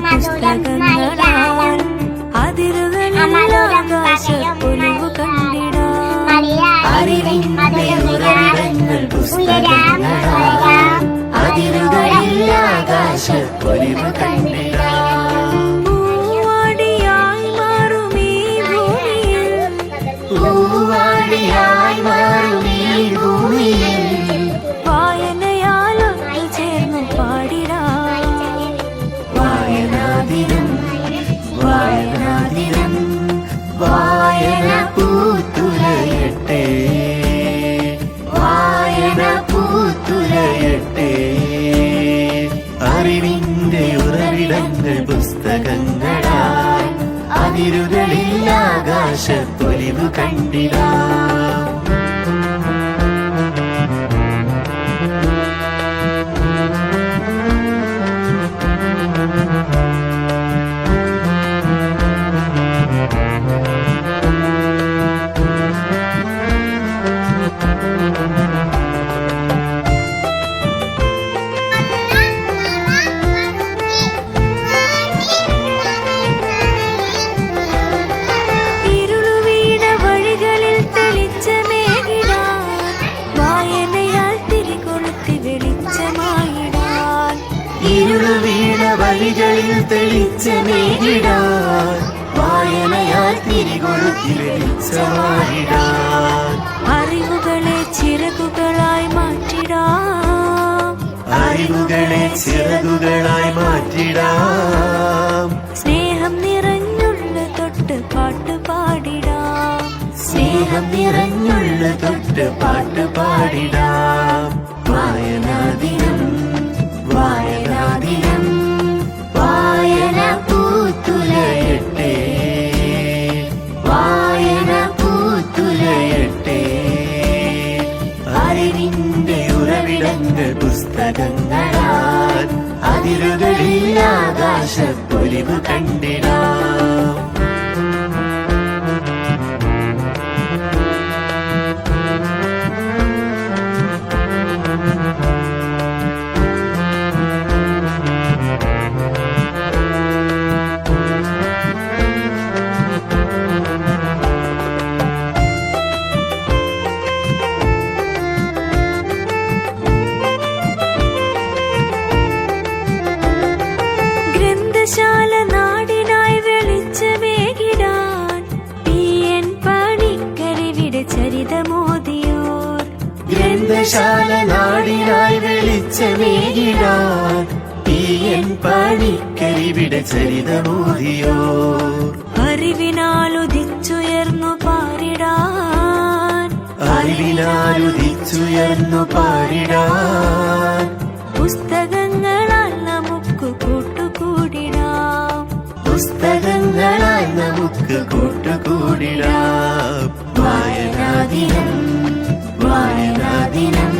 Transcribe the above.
പുസ്തകങ്ങളാൽ അതിരുകളിലാകാശപ്പൊലിവ് കണ്ടിടാം. അറിവിൻ കണ്ടിടാം. ഉറവിടങ്ങൾ അതിരുകളില്ലാകാശത്തൊലിവ് കണ്ടിടാം. വഴികളിൽ തെളിച്ചമേകിടാൻ വായനയാൽ തിരികൊളുത്തി വെളിച്ചമായിടാൻ അറിവുകളെ ചിറകുകളായി മാറ്റിടാം. അറിവുകളെ ചിറകുകളായി മാറ്റിടാം. സ്നേഹം നിറഞ്ഞുള്ള തൊട്ട് പാട്ട് പാടിടാം. സ്നേഹം നിറഞ്ഞുള്ള തൊട്ട് പാട്ട് പാടിടാം. ഉറവിടങ്ങൾ പുസ്തകങ്ങളാൽ അതിരുകളിൽ ആകാശപ്പൊലിവ് കണ്ടിടാം. ഗ്രന്ഥശാല നാടിനായി വെളിച്ചമേകിടാൻ എൻ പണിക്കരിവിടെ ചരിതമോദിയോ അറിവിനാൽ ഉദിച്ചുയർന്നു പാരിടാൻ. അറിവിനാലുദിച്ചുയർന്നു പാരിടാൻ. പുസ്തകങ്ങളാൽ നമുക്ക് കൂട്ടുകൂടിടാം. പുസ്തകങ്ങളാൽ നമുക്ക് കൂട്ടുകൂടിടാം. വായനാദിനം വായനാദിനം വായന